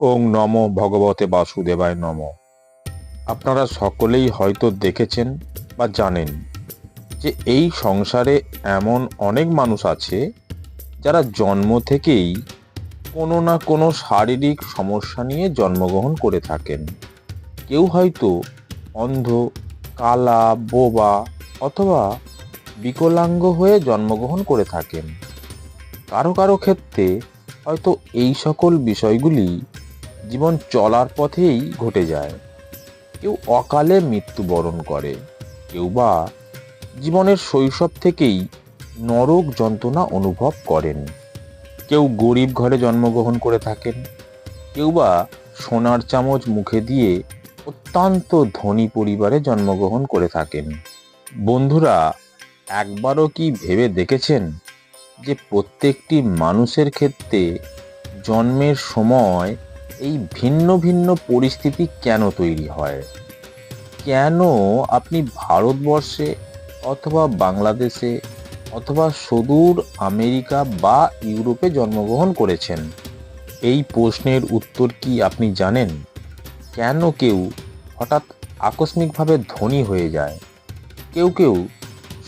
ওং নম ভগবতে বাসুদেবায় নম। আপনারা সকলেই হয়তো দেখেছেন বা জানেন যে এই সংসারে এমন অনেক মানুষ আছে যারা জন্ম থেকেই কোনো না কোনো শারীরিক সমস্যা নিয়ে জন্মগ্রহণ করে থাকেন। কেউ হয়তো অন্ধ, কালা, বোবা অথবা বিকলাঙ্গ হয়ে জন্মগ্রহণ করে থাকেন। কারও কারও ক্ষেত্রে হয়তো এই সকল বিষয়গুলি জীবন চলার পথেই ঘটে যায়। কেউ অকালে মৃত্যুবরণ করে, কেউ বা জীবনের শৈশব থেকেই নরক যন্ত্রণা অনুভব করেন। কেউ গরিব ঘরে জন্মগ্রহণ করে থাকেন, কেউ বা সোনার চামচ মুখে দিয়ে অত্যন্ত ধনী পরিবারে জন্মগ্রহণ করে থাকেন। বন্ধুরা, একবারও কি ভেবে দেখেছেন যে প্রত্যেকটি মানুষের ক্ষেত্রে জন্মের সময় এই ভিন্ন ভিন্ন পরিস্থিতি কেন তৈরি হয়? কেন আপনি ভারতবর্ষে অথবা বাংলাদেশে অথবা সুদূর আমেরিকা বা ইউরোপে জন্মগ্রহণ করেছেন? এই প্রশ্নের উত্তর কি আপনি জানেন? কেন কেউ হঠাৎ আকস্মিকভাবে ধনী হয়ে যায়? কেউ কেউ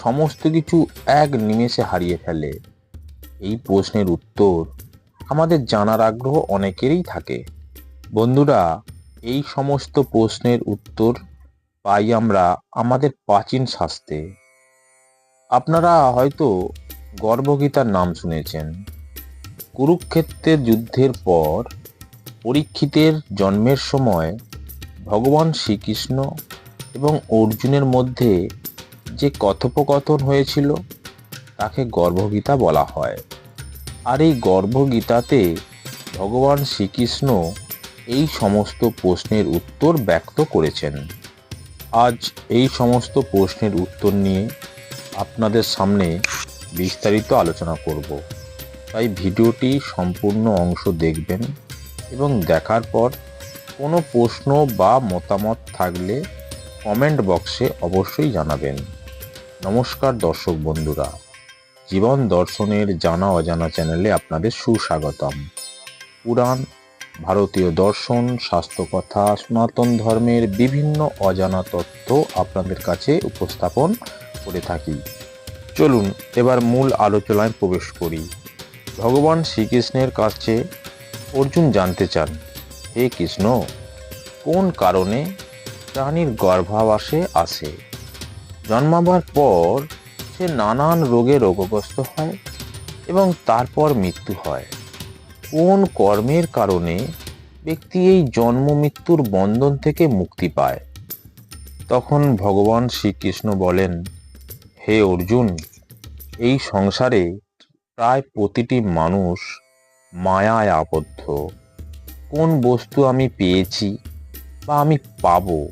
সমস্ত কিছু এক নিমেষে হারিয়ে ফেলে। এই প্রশ্নের উত্তর আমাদের জানার আগ্রহ অনেকেরই থাকে। বন্ধুরা, এই সমস্ত প্রশ্নের উত্তর পাই আমরা আমাদের প্রাচীন শাস্ত্রে। আপনারা হয়তো গর্ভগীতার নাম শুনেছেন। কুরুক্ষেত্রের যুদ্ধের পর, পরীক্ষিতের জন্মের সময় ভগবান শ্রীকৃষ্ণ এবং অর্জুনের মধ্যে যে কথোপকথন হয়েছিল, তাকে গর্ভগীতা বলা হয়। আর এই গর্ভগীতাতে ভগবান শ্রীকৃষ্ণ এই সমস্ত প্রশ্নের উত্তর ব্যক্ত করেছেন। আজ এই সমস্ত প্রশ্নের উত্তর নিয়ে আপনাদের সামনে বিস্তারিত আলোচনা করব। তাই ভিডিওটি সম্পূর্ণ অংশ দেখবেন এবং দেখার পর কোনো প্রশ্ন বা মতামত থাকলে কমেন্ট বক্সে অবশ্যই জানাবেন। নমস্কার দর্শক বন্ধুরা। জীবন দর্শনের জানা অজানা চ্যানেলে আপনাদের সুস্বাগতম। পুরাণ ভারতীয় দর্শন, স্বাস্থ্যকথা, সনাতন ধর্মের বিভিন্ন অজানা তথ্য আপনাদের কাছে উপস্থাপন করে থাকি। চলুন, এবার মূল আলোচনায় প্রবেশ করি। ভগবান শ্রীকৃষ্ণের কাছে অর্জুন জানতে চান, হে কৃষ্ণ, কোন কারণে প্রাণীর গর্ভাবাসে আসে? জন্মাবার পর সে নানান রোগে রোগগ্রস্ত হয় এবং তারপর মৃত্যু হয়। কোন কর্মের কারণে ব্যক্তি এই জন্ম মৃত্যুর বন্ধন থেকে মুক্তি পায়? তখন ভগবান শ্রীকৃষ্ণ বলেন, হে অর্জুন, এই সংসারে প্রায় প্রতিটি মানুষ মায়ায় আবদ্ধ। কোন বস্তু আমি পেয়েছি বা আমি পাবো,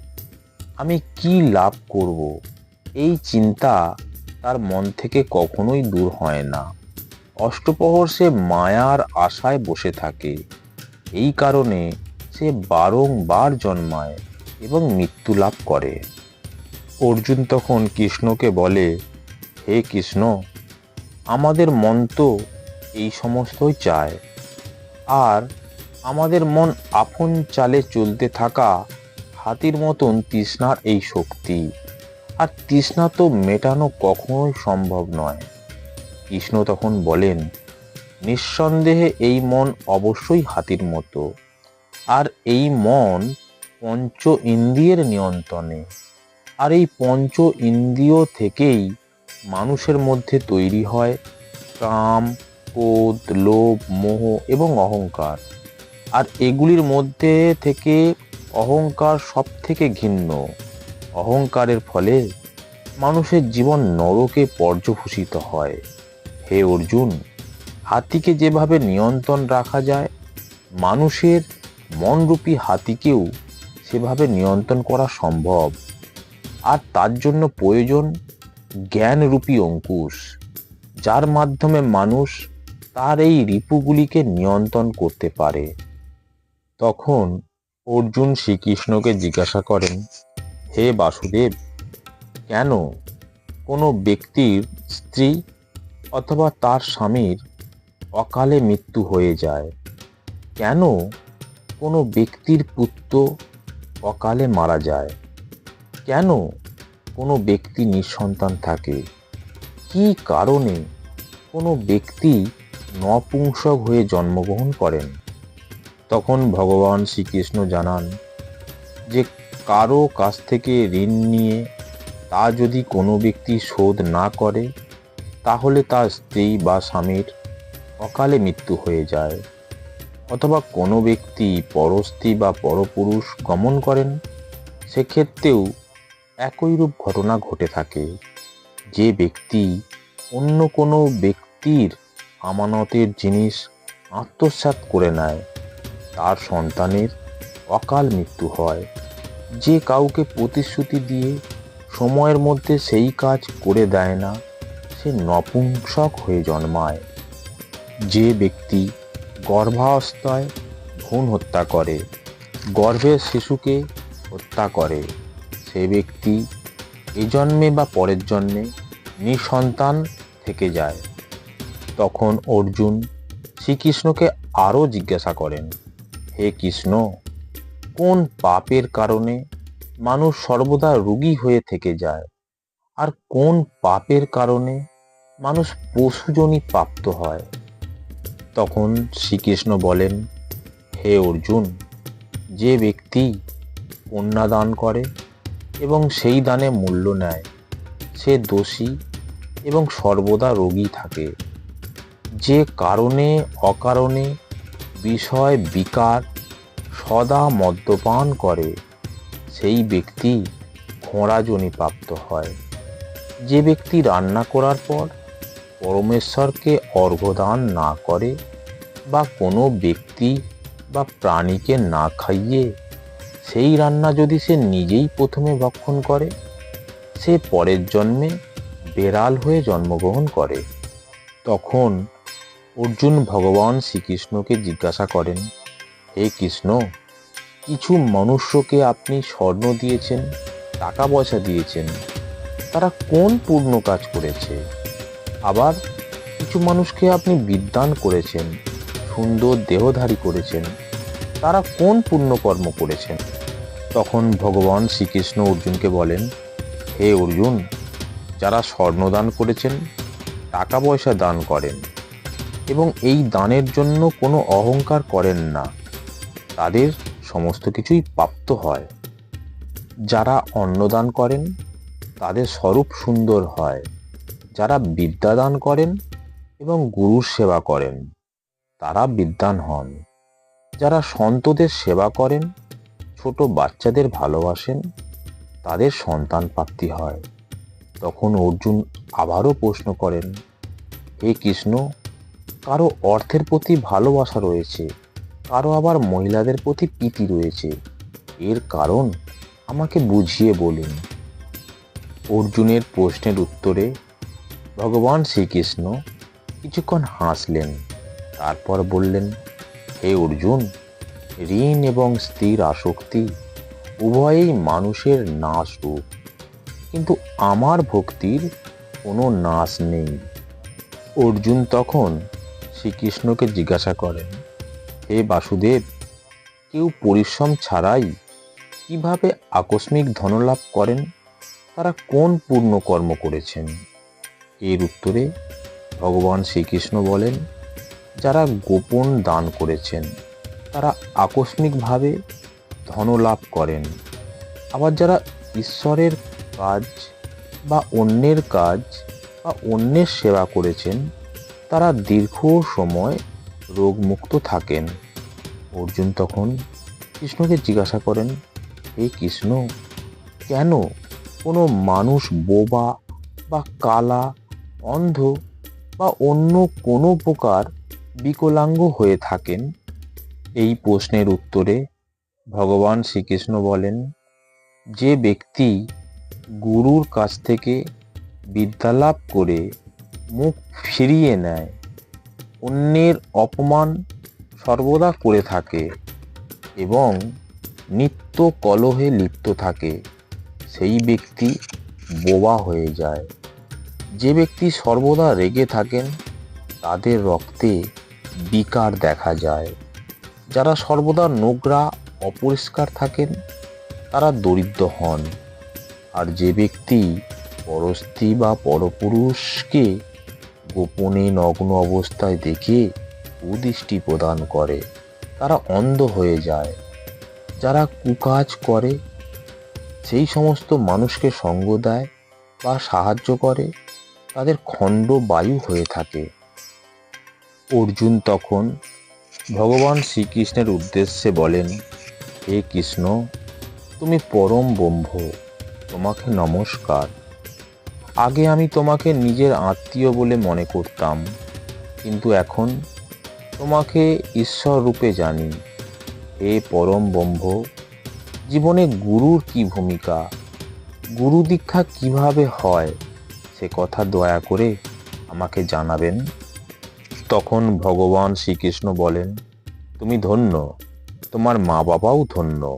আমি কি লাভ করব, এই চিন্তা তার মন থেকে কখনোই দূর হয় না। অষ্টপ্রহর সে মায়ার আশায় বসে থাকে। এই কারণে সে বারংবার জন্মায় এবং মৃত্যু লাভ করে। অর্জুন তখন কৃষ্ণকে বলে, হে কৃষ্ণ, আমাদের মন তো এই সমস্তই চায়। আর আমাদের মন আপন চালে চলতে থাকা হাতির মতন তৃষ্ণার এই শক্তি। আর তৃষ্ণা তো মেটানো কখনোই সম্ভব নয়। কৃষ্ণ তখন বলেন, নিঃসন্দেহে এই মন অবশ্যই হাতির মতো। আর এই মন পঞ্চ ইন্দ্রিয়ের নিয়ন্ত্রণে। আর এই পঞ্চ ইন্দ্রিয় থেকেই মানুষের মধ্যে তৈরি হয় কাম, ক্রোধ, লোভ, মোহ এবং অহংকার। আর এগুলির মধ্যে থেকে অহংকার সব থেকে ঘিন্ন। অহংকারের ফলে মানুষের জীবন নরকে পর্যভূষিত হয়। হে অর্জুন, হাতিকে যেভাবে নিয়ন্ত্রণ রাখা যায়, মানুষের মনরূপী হাতিকেও সেভাবে নিয়ন্ত্রণ করা সম্ভব। আর তার জন্য প্রয়োজন জ্ঞানরূপী অঙ্কুশ, যার মাধ্যমে মানুষ তার এই রিপুগুলিকে নিয়ন্ত্রণ করতে পারে। তখন অর্জুন শ্রীকৃষ্ণকে জিজ্ঞাসা করেন, হে বাসুদেব, কেন কোনো ব্যক্তির স্ত্রী অথবা তার স্বামীর অকালে মৃত্যু হয়ে যায়, কেন কোনো ব্যক্তির পুত্র অকালে মারা যায়? কেন কোনো ব্যক্তি নিঃসন্তান থাকে? কী কারণে কোনো ব্যক্তি নপুংসক হয়ে জন্মগ্রহণ করেন? তখন ভগবান শ্রীকৃষ্ণ জানান, যে কারও কাছ থেকে ঋণ নিয়ে তা যদি কোনো ব্যক্তি শোধ না করে তাহলে তার স্ত্রী বা স্বামীর অকালে মৃত্যু হয়ে যায়। অথবা কোনো ব্যক্তি পরস্ত্রী বা পরপুরুষ গমন করেন, সেক্ষেত্রেও একইরূপ ঘটনা ঘটে থাকে। যে ব্যক্তি অন্য কোনো ব্যক্তির আমানতের জিনিস আত্মসাৎ করে নেয়, তার সন্তানের অকাল মৃত্যু হয়। যে কাউকে প্রতিশ্রুতি দিয়ে সময়ের মধ্যে সেই কাজ করে দেয় না সে নপুংসক হয়ে জন্মায়। যে ব্যক্তি গর্ভাবস্থায় ভ্রূণ হত্যা করে, গর্ভের শিশুকে হত্যা করে, সে ব্যক্তি এ জন্মে বা পরের জন্মে নিঃসন্তান থেকে যায়। তখন অর্জুন শ্রীকৃষ্ণকে আরও জিজ্ঞাসা করেন, হে কৃষ্ণ, কোন পাপের কারণে মানুষ সর্বদা রোগী হয়ে থেকে যায়? আর কোন পাপের কারণে মানুষ পশুজনই প্রাপ্ত হয়? তখন শ্রীকৃষ্ণ বলেন, হে অর্জুন, যে ব্যক্তি কন্যাদান করে এবং সেই দানে মূল্য নেয়, সে দোষী এবং সর্বদা রোগী থাকে। যে কারণে অকারণে বিষয় বিকার সদা মদ্যপান করে, সেই ব্যক্তি ঘোড়াজনি প্রাপ্ত হয়। যে ব্যক্তি রান্না করার পর পরমেশ্বরকে অর্ঘ্যদান না করে বা কোনো ব্যক্তি বা প্রাণীকে না খাইয়ে, সেই রান্না যদি সে নিজেই প্রথমে ভক্ষণ করে, সে পরের জন্মে বেড়াল হয়ে জন্মগ্রহণ করে। তখন অর্জুন ভগবান শ্রীকৃষ্ণকে জিজ্ঞাসা করেন, হে কৃষ্ণ, কিছু মনুষ্যকে আপনি স্বর্ণ দিয়েছেন, টাকা পয়সা দিয়েছেন তারা কোন পূর্ণ কাজ করেছে? আবার কিছু মানুষকে আপনি বিদ্যান করেছেন, সুন্দর দেহধারী করেছেন, তারা কোন পুণ্যকর্ম করেছেন? তখন ভগবান শ্রীকৃষ্ণ অর্জুনকে বলেন, হে অর্জুন, যারা স্বর্ণদান করেছেন টাকা পয়সা দান করেন এবং এই দানের জন্য কোনো অহংকার করেন না, তাদের সমস্ত কিছুই প্রাপ্ত হয়। যারা অন্নদান করেন তাদের স্বরূপ সুন্দর হয়। যারা বিদ্যাদান করেন এবং গুরুর সেবা করেন, তারা বিদ্যান হন। যারা সন্তদের সেবা করেন, ছোট বাচ্চাদের ভালোবাসেন, তাদের সন্তান প্রাপ্তি হয়। তখন অর্জুন আবারও প্রশ্ন করেন, হে কৃষ্ণ, কারও অর্থের প্রতি ভালোবাসা রয়েছে, কারও আবার মহিলাদের প্রতি প্রীতি রয়েছে। এর কারণ আমাকে বুঝিয়ে বলুন। অর্জুনের প্রশ্নের উত্তরে ভগবান শ্রীকৃষ্ণ কিছুক্ষণ হাসলেন, তারপর বললেন, হে অর্জুন, ঋণ এবং স্থির আসক্তি উভয়েই মানুষের নাশ রূপ কিন্তু আমার ভক্তির কোনো নাশ নেই। অর্জুন তখন শ্রীকৃষ্ণকে জিজ্ঞাসা করেন, হে বাসুদেব, কেউ পরিশ্রম ছাড়াই কীভাবে আকস্মিক ধনলাভ করেন? তারা কোন পূর্ণ কর্ম করেছেন? এর উত্তরে ভগবান শ্রীকৃষ্ণ বলেন, যারা গোপন দান করেছেন, তারা আকস্মিকভাবে ধনলাভ করেন। আবার যারা ঈশ্বরের কাজ বা অন্যের কাজ বা অন্যের সেবা করেছেন, তারা দীর্ঘ সময় রোগমুক্ত থাকেন। অর্জুন তখন কৃষ্ণকে জিজ্ঞাসা করেন, হে কৃষ্ণ, কেন কোনো মানুষ বোবা বা কালা, অন্ধ বা অন্য কোনো প্রকার বিকলাঙ্গ হয়ে থাকেন? এই প্রশ্নের উত্তরে ভগবান শ্রীকৃষ্ণ বলেন, যে ব্যক্তি গুরুর কাছ থেকে বিদ্যালাভ করে মুখ ফিরিয়ে নেয়, অন্যের অপমান সর্বদা করে থাকে এবং নিত্য কলহে লিপ্ত থাকে। সেই ব্যক্তি বোবা হয়ে যায়। যে ব্যক্তি সর্বদা রেগে থাকেন, তাদের রক্তে বিকার দেখা যায়। যারা সর্বদা নোংরা, অপরিষ্কার থাকেন, তারা দরিদ্র হন। আর যে ব্যক্তি পরস্ত্রী বা পরপুরুষকে গোপনে নগ্ন অবস্থায় দেখে কুদৃষ্টি প্রদান করে, তারা অন্ধ হয়ে যায়। যারা কুকাজ করে সেই সমস্ত মানুষকে সঙ্গ দেয় বা সাহায্য করে, তাদের খণ্ড বায়ু হয়ে থাকে। অর্জুন তখন ভগবান শ্রীকৃষ্ণের উদ্দেশ্যে বলেন, হে কৃষ্ণ, তুমি পরম ব্রহ্ম, তোমাকে নমস্কার। আগে আমি তোমাকে নিজের আত্মীয় বলে মনে করতাম, কিন্তু এখন তোমাকে ঈশ্বর রূপে জানি। হে পরম ব্রহ্ম জীবনে গুরুর কি ভূমিকা? গুরু দীক্ষা কীভাবে হয়? সে কথা দয়া করে আমাকে জানাবেন। তখন ভগবান শ্রীকৃষ্ণ বলেন, তুমি ধন্য। তোমার মা বাবাও ধন্য,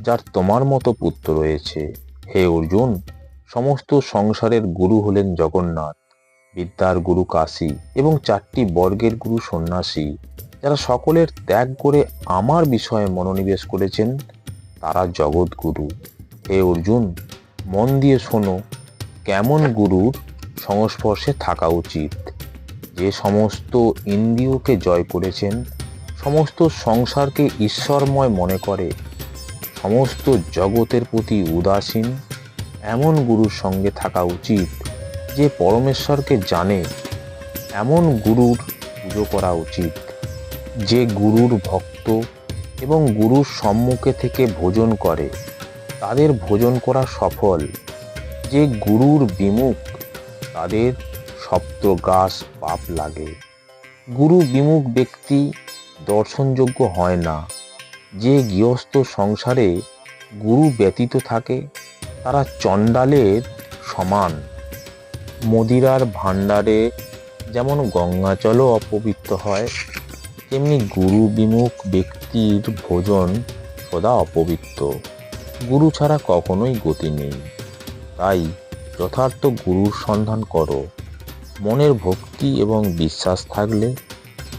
যার তোমার মতো পুত্র রয়েছে। হে অর্জুন, সমস্ত সংসারের গুরু হলেন জগন্নাথ। বিদ্যার গুরু কাশী এবং চারটি বর্গের গুরু সন্ন্যাসী, যারা সকলের ত্যাগ করে আমার বিষয়ে মনোনিবেশ করেছেন। তারা জগৎগুরু। হে অর্জুন, মন দিয়ে শোনো, কেমন গুরুর সংস্পর্শে থাকা উচিত? যে সমস্ত ইন্দ্রিয়কে জয় করেছেন, সমস্ত সংসারকে ঈশ্বরময় মনে করে, সমস্ত জগতের প্রতি উদাসীন, এমন গুরুর সঙ্গে থাকা উচিত যে পরমেশ্বরকে জানে, এমন গুরুর পুজো করা উচিত। যে গুরুর ভক্ত এবং গুরুর সম্মুখে থেকে ভোজন করে। তাদের ভোজন করা সফল। যে গুরুর বিমুখ, তাদের সপ্তগ্রাস পাপ লাগে। গুরু বিমুখ ব্যক্তি দর্শনযোগ্য হয় না। যে গৃহস্থ সংসারে গুরু ব্যতীত থাকে, তারা চণ্ডালের সমান। মদিরার ভাণ্ডারে যেমন গঙ্গাচলও অপবিত্র হয় তেমনি গুরু বিমুখ ব্যক্তির ভোজন সদা অপবিত্র। গুরু ছাড়া কখনোই গতি নেই। তাই যথার্থ গুরুর সন্ধান করো। মনের ভক্তি এবং বিশ্বাস থাকলে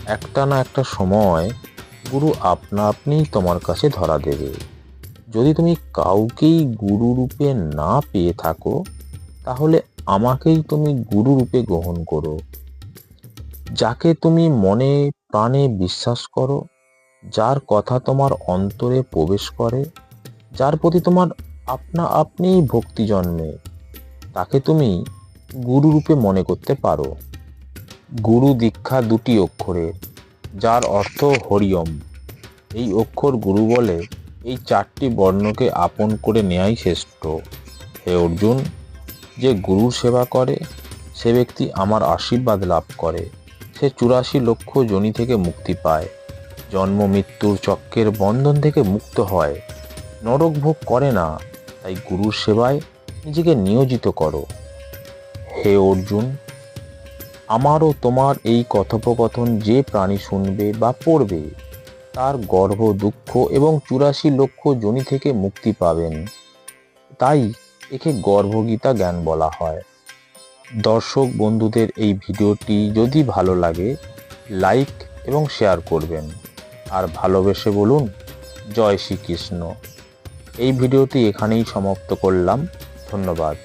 একটা না একটা সময় গুরু আপনা আপনিই তোমার কাছে ধরা দেবে। যদি তুমি কাউকেই গুরু রূপে না পেয়ে থাকো, তাহলে আমাকেই তুমি গুরু রূপে গ্রহণ করো। যাকে তুমি মনে প্রাণে বিশ্বাস করো, যার কথা তোমার অন্তরে প্রবেশ করে, যার প্রতি তোমার আপনা আপনিই ভক্তি জন্মে, তাকে তুমি গুরু রূপে মনে করতে পারো। গুরু দীক্ষা দুটি অক্ষরের যার অর্থ হরিয়ম এই অক্ষর গুরু বলে এই চারটি বর্ণকে আপন করে নেয়াই শ্রেষ্ঠ। হে অর্জুন, যে গুরুর সেবা করে, সে ব্যক্তি আমার আশীর্বাদ লাভ করে। সে চুরাশি লক্ষ জনি থেকে মুক্তি পায়। জন্ম মৃত্যুর চক্রের বন্ধন থেকে মুক্ত হয়। নরক ভোগ করে না, তাই গুরুর সেবায় নিজেকে নিয়োজিত করো। হে অর্জুন, আমারও তোমার এই কথোপকথন যে প্রাণী শুনবে বা পড়বে, তার গর্ভ, দুঃখ এবং চুরাশি লক্ষ জনি থেকে মুক্তি পাবেন। তাই একে গর্ভগীতা জ্ঞান বলা হয়। দর্শক বন্ধুদের এই ভিডিওটি যদি ভালো লাগে, লাইক এবং শেয়ার করবেন। আর ভালোবেসে বলুন, জয় শ্রীকৃষ্ণ। এই ভিডিওটি এখানেই সমাপ্ত করলাম। ধন্যবাদ।